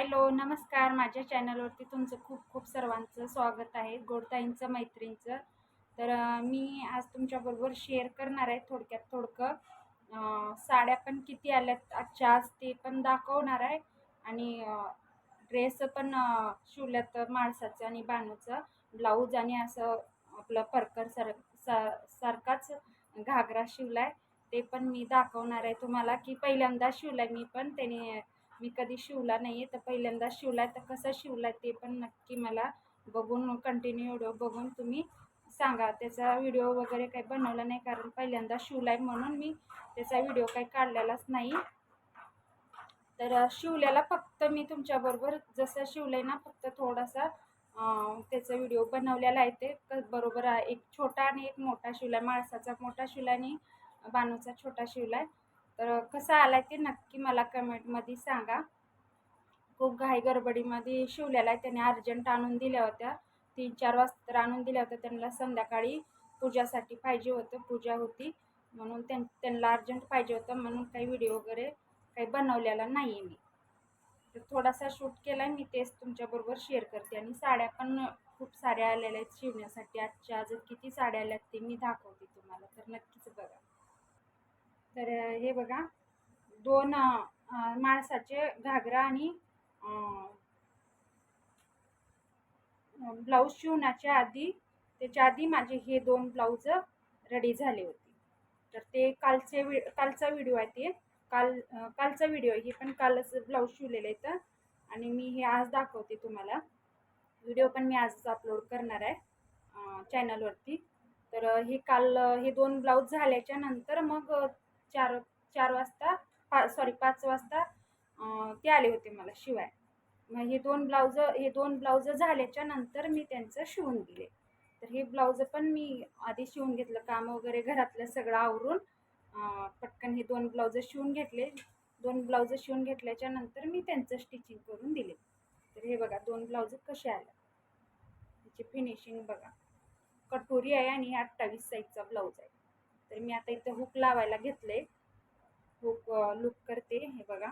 Hello नमस्कार. माझ्या चॅनलवरती तुमचं खूप खूप सर्वांचं स्वागत आहे. गोडताईंचं मैत्रीणचं. तर मी आज तुमच्याबरोबर शेअर करणार आहे थोडक्यात थोडकं. साड्या पण किती आल्यात आजच्या आज ते पण दाखवणार आहे. आणि ड्रेस पण शिवल्यात माणसाचं आणि बाणूचं. ब्लाऊज आणि असं आपलं परकर सर सा सारखाच घागरा शिवला आहे ते पण मी दाखवणार आहे तुम्हाला की पहिल्यांदा शिवलाय मी पण. त्याने मी कधी शिवला नाही आहे तर पहिल्यांदा शिवला आहे तर कसं शिवला आहे ते पण नक्की मला बघून कंटिन्यू व्हिडिओ बघून तुम्ही सांगा. त्याचा व्हिडिओ वगैरे काही बनवला नाही कारण पहिल्यांदा शिवला आहे म्हणून मी त्याचा व्हिडिओ काही काढलेलाच नाही. तर शिवल्याला फक्त मी तुमच्याबरोबर जसं शिवलं आहे ना फक्त थोडासा त्याचा व्हिडिओ बनवलेला आहे ते. क- बरोबर आहे एक छोटा आणि एक मोठा शिवला आहे माणसाचा मोठा शिवला आणि बानूचा छोटा शिवला आहे तर कसा आला ते नक्की मला कमेंटमध्ये सांगा. खूप घाई गडबडीमध्ये शिवलेला आहे. त्याने अर्जंट आणून दिल्या होत्या. तीन चार वाजता तर आणून दिल्या होत्या. त्यांना संध्याकाळी पूजासाठी पाहिजे होतं. पूजा होती. म्हणून त्यां त्यांना अर्जंट पाहिजे होतं. म्हणून काही व्हिडिओ वगैरे काही बनवलेला नाही आहे मी. तर थोडासा शूट केला आहे मी तेच तुमच्याबरोबर शेअर करते. आणि साड्या पण खूप साऱ्या आलेल्या आहेत शिवण्यासाठी. आजच्या आज किती साड्या आल्यात ते मी दाखवते तुम्हाला. तर नक्कीच बघा. तर हे बघा. दोन माणसाचे घागरा आणि ब्लाऊज शिवण्याच्या आधी त्याच्या आधी माझे हे दोन ब्लाऊज रेडी झाले होते. तर ते कालचे वि कालचा व्हिडिओ आहे ते. काल कालचा व्हिडिओ आहे. हे पण कालच ब्लाऊज शिवलेलं आहे तर आणि मी हे आज दाखवते तुम्हाला. व्हिडिओ पण मी आजच अपलोड करणार आहे चॅनलवरती तर हे काल हे दोन ब्लाऊज झाल्याच्यानंतर मग चार चार वाजता पा सॉरी पाच वाजता ते आले होते मला शिवाय. मग हे दोन ब्लाऊज हे दोन ब्लाऊज झाल्याच्यानंतर मी त्यांचं शिवून दिले तर हे ब्लाऊज पण मी आधी शिवून घेतलं काम वगैरे घरातलं सगळं आवरून पटकन हे दोन ब्लाऊज शिवून घेतले. दोन ब्लाऊज शिवून घेतल्याच्या नंतर मी त्यांचं स्टिचिंग करून दिले. तर हे बघा दोन ब्लाऊज कसे आले. त्याची फिनिशिंग बघा. कटोरी आहे आणि अठ्ठावीस साईजचा ब्लाऊज आहे. तर मी आता इथं हुक लावायला घेतले. हुक लुक करते हे बघा.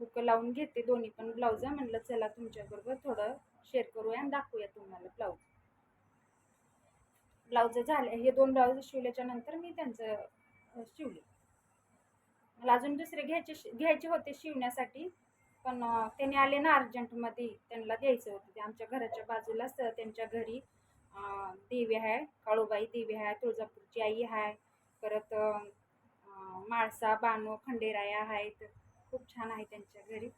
हुक लावून घेते दोन्ही पण ब्लाऊज म्हणलं चला तुमच्याबरोबर थोडं शेअर करूया आणि दाखवूया तुम्हाला ब्लाऊज ब्लाऊज झाले हे दोन ब्लाऊज शिवल्याच्या नंतर मी त्यांचं शिवले. मला अजून दुसरे घ्यायचे शि- घ्यायचे होते शिवण्यासाठी पण त्यांनी त्याने आले ना अर्जंटमध्ये. त्यांना द्यायचं होतं. ते आमच्या घराच्या बाजूलाच त्यांच्या घरी. देवी आहे काळूबाई देवी आहे तुळजापूरची आई आहे. परत माळसा बानो खंडेराया आहेत. खूप छान आहे त्यांच्या घरी.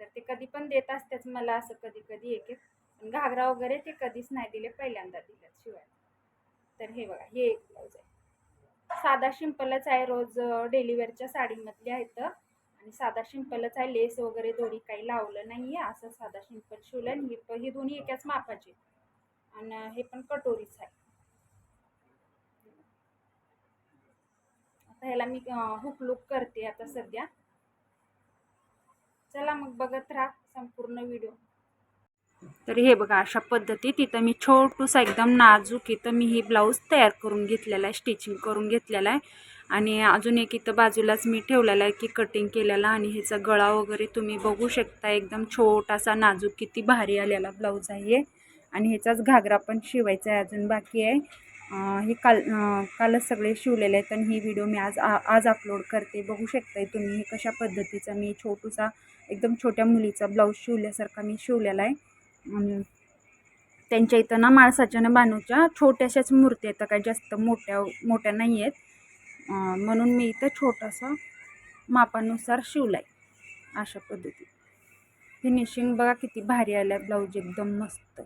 तर ते कधी पण देत असतेच मला असं कधी कधी एक एक. पण घागरा वगैरे ते कधीच नाही दिले पहिल्यांदा दिलं शिवाय. तर हे बघा हे एक ब्लाऊज आहे. साधा शिंपलच आहे रोज डेलिवरच्या साडीमधले आहेत. आणि साधा शिंपलच आहे लेस वगैरे दोरी काही लावलं नाही आहे असं साधा शिंपल शिवलं आणि ही हे दोन्ही एकाच मापाचे आणि हे पण कटोरीच आहे. आता ह्याला मी हुक लुक करते आता सध्या. चला मग बघत राहा संपूर्ण व्हिडिओ तर हे बघा अशा पद्धतीत इथं मी छोटूसा एकदम नाजूक इथं मी ही ब्लाऊज तयार करून घेतलेला आहे स्टिचिंग करून घेतलेला आहे. आणि अजून एक इथं बाजूलाच मी ठेवलेला आहे की कटिंग केलेला आणि ह्याचा गळा वगैरे तुम्ही बघू शकता एकदम छोटासा नाजूक किती भारी आलेला ब्लाऊज आहे हे. आणि ह्याचाच घागरा पण शिवायचा आहे अजून बाकी आहे. हे काल कालच सगळे शिवलेले आहेत आणि ही व्हिडिओ मी आज आ- आज अपलोड करते. बघू शकताय तुम्ही हे कशा पद्धतीचा मी छोटूसा एकदम छोट्या मुलीचा ब्लाऊज शिवल्यासारखा मी शिवलेला आहे. त्यांच्या इथं ना माणसाच्या ना बानूच्या छोट्याशाच मूर्ती आहेत काय जास्त मोठ्या मोठ्या नाही आहेत. म्हणून मी इथं छोटासा मापानुसार शिवला आहे अशा पद्धतीत. फिनिशिंग बघा किती भारी आलं आहे ब्लाऊज एकदम मस्त.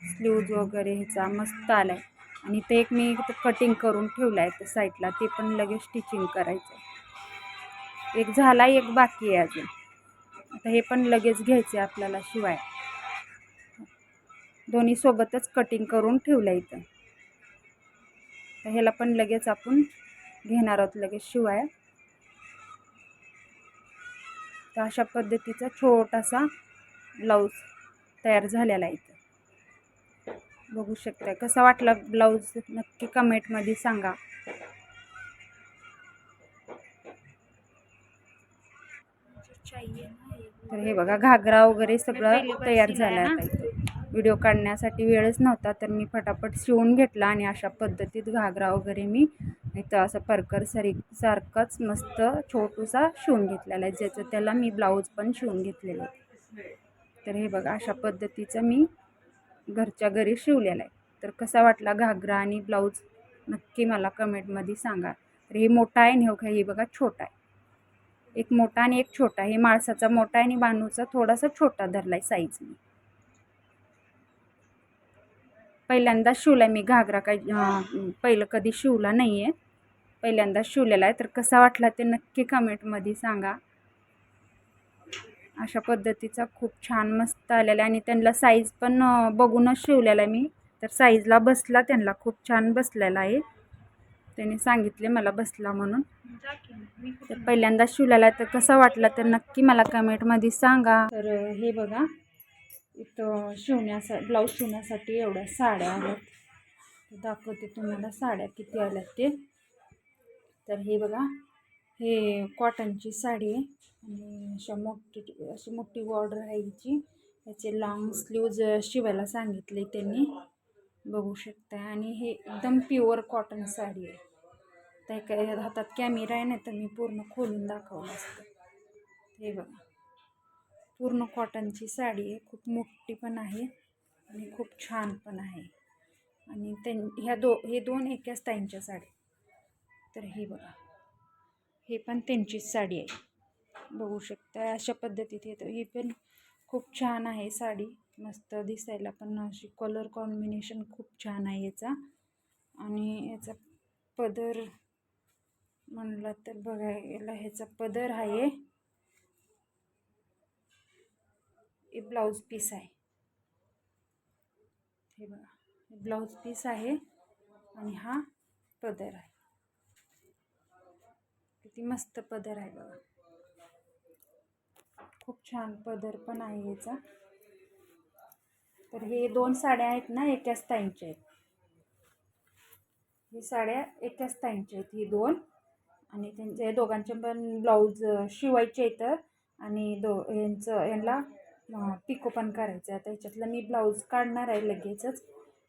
स्लीव्ज वगैरे ह्याचा मस्त आला आहे आणि ते एक मी कटिंग करून ठेवलं आहे त्या साईडला ते पण लगेच स्टिचिंग करायचं आहे. एक झाला एक बाकी आहे अजून. आता हे पण लगेच घ्यायचे आपल्याला शिवाय. दोन्ही सोबतच कटिंग करून ठेवलं इथं. तर ह्याला पण लगेच आपण घेणार आहोत लगेच शिवाय. तर अशा पद्धतीचा छोटासा ब्लाऊज तयार झालेला आहे बघू शकता कसा वाटला ब्लाऊज? नक्की कमेंटमध्ये सांगा. तर हे बघा घागरा वगैरे सगळं तयार झालं आता व्हिडिओ काढण्यासाठी वेळच नव्हता तर मी फटाफट शिवून घेतला आणि अशा पद्धतीत घागरा वगैरे मी इथं असं परकर सरी सारखंच मस्त छोटूसा शिवून घेतलेला आहे ज्याचं त्याला मी ब्लाऊज पण शिवून घेतलेलं आहे. तर हे बघा अशा पद्धतीचं मी घरच्या घरी शिवलेला आहे. तर कसा वाटला घागरा आणि ब्लाऊज? नक्की मला कमेंटमध्ये सांगा. तर हे मोठा आहे आणि हो हे बघा छोटा आहे. एक मोठा आणि एक छोटा. हे माळसाचा मोठा आहे आणि बानूचा थोडासा छोटा धरला आहे साईजने पहिल्यांदा शिवला मी घागरा काय पहिलं कधी शिवला नाही आहे पहिल्यांदा शिवलेला आहे. तर कसा वाटला ते नक्की कमेंटमध्ये सांगा. अशा पद्धतीचा खूप छान मस्त आलेला आहे. आणि त्यांना साईज पण बघूनच शिवलेला आहे मी. तर साईजला बसला त्यांना खूप छान बसलेला आहे. त्याने सांगितले मला बसला म्हणून. तर पहिल्यांदा शिवलेला तर कसा वाटला तर नक्की मला कमेंटमध्ये सांगा. तर हे बघा. इथं शिवण्यासा ब्लाऊज शिवण्यासाठी एवढ्या साड्या आल्यात दाखवते तुम्हाला साड्या किती आल्यात ते. तर हे बघा. हे कॉटनची साडी आहे. आणि अशा मोठी अशी मोठी बॉर्डर आहे हिची त्याचे लॉंग स्लीव्ज शिवायला सांगितले त्यांनी. बघू शकता आणि हे एकदम प्युअर कॉटन साडी आहे. त्या काय हातात कॅमेरा आहे ना तर मी पूर्ण खोलून दाखवलं असतं. हे बघा. पूर्ण कॉटनची साडी आहे. खूप मोठी पण आहे आणि खूप छान पण आहे. आणि त्यां ह्या दो हे दोन एकाच ताईंच्या साड्या तर हे बघा. हे पण त्यांचीच साडी आहे. बघू शकता. अशा पद्धतीत येतं. ही पण खूप छान आहे साडी. मस्त दिसायला पण अशी कलर कॉम्बिनेशन खूप छान आहे याचा. आणि याचा पदर म्हणला तर बघायला ह्याचा पदर आहे. हे ब्लाऊज पीस आहे. हे बघा. ब्लाऊज पीस आहे आणि हा पदर आहे. किती मस्त पदर आहे बघा. खूप छान पदर पण आहे याचा. तर हे दोन साड्या आहेत ना एकाच ताईंच्या आहेत. ही साड्या एकाच ताईंच्या आहेत ही दोन. आणि त्यांचे या दोघांचे पण ब्लाऊज शिवायचे आहेत. आणि दो यांचं यांना पिको पण करायचं आहे. आता ह्याच्यातलं मी ब्लाऊज काढणार आहे लगेचच.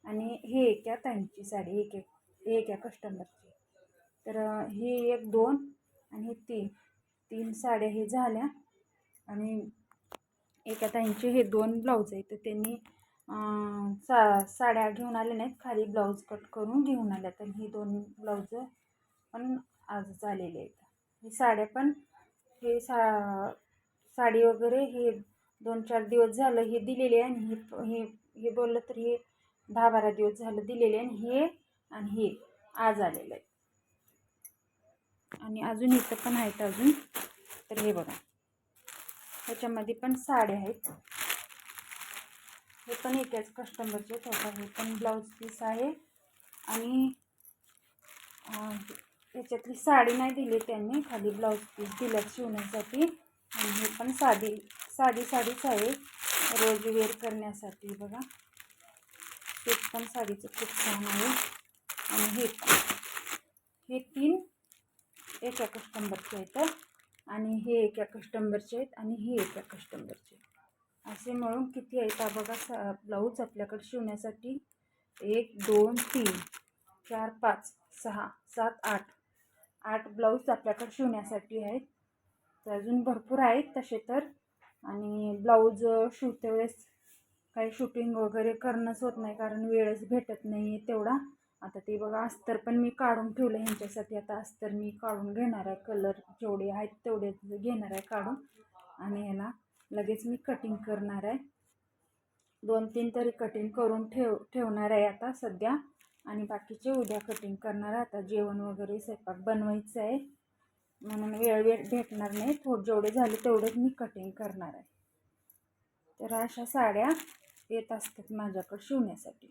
आणि हे एका ताईंची साडी एक एक एका कस्टमरची. तर हे एक दोन आणि हे तीन. तीन साड्या हे झाल्या. आणि एका ताईंचे हे दोन ब्लाऊज आहेत तर त्यांनी सा साड्या घेऊन आल्या नाहीत खाली ब्लाऊज कट करून घेऊन आल्या. तर ही दोन ब्लाऊज पण आज झालेले आहेत. ही साड्या पण हे सा साडी वगैरे हे दोन चार दिवस झालं हे दिलेले आहे आणि हे हे बोललं तर हे दहा बारा दिवस झालं दिलेले आहे आणि हे आणि हे आज आलेलं आहे आणि अजून इथं पण आहेत अजून तर हे बघा. ह्याच्यामध्ये पण साड्या आहेत. हे पण एकाच कस्टमरचे त्याचा हे पण ब्लाऊज पीस आहे. आणि याच्यातली साडी नाही दिली त्यांनी खाली ब्लाऊज पीस दिलं शिवण्यासाठी. आणि हे पण साधी साधी साडीच आहे रोज वेअर करण्यासाठी बघा. ते पण साडीचं खूप छान आहे. आणि हे हे तीन एका कस्टंबरचे आहेत. आणि हे एका कस्टंबरचे आहेत आणि हे एका कस्टंबरचे असे मिळून किती आहेत? हा बघा सा ब्लाऊज आपल्याकडे शिवण्यासाठी एक दोन तीन चार पाच सहा सात आठ आठ ब्लाऊज आपल्याकडे शिवण्यासाठी आहेत. तर अजून भरपूर आहेत तसे तर. आणि ब्लाऊज शिवते वेळेस काही शूटिंग वगैरे करणंच होत नाही कारण वेळच भेटत नाही आहे तेवढा. आता ते बघा अस्तर पण मी काढून ठेवलं ह्यांच्यासाठी. आता अस्तर मी काढून घेणार आहे. कलर जेवढे आहेत तेवढे घेणार आहे काढून. आणि ह्याला लगेच मी कटिंग करणार आहे. दोन तीन तरी कटिंग करून ठेव ठेवणार आहे आता सध्या. आणि बाकीचे उद्या कटिंग करणार आहे. आता जेवण वगैरे स्वयंपाक बनवायचं आहे. म्हणून वेळ वेळ भेटणार नाही. थोडं जेवढे झाले तेवढेच मी कटिंग करणार आहे. तर अशा साड्या येत असतात माझ्याकडे शिवण्यासाठी.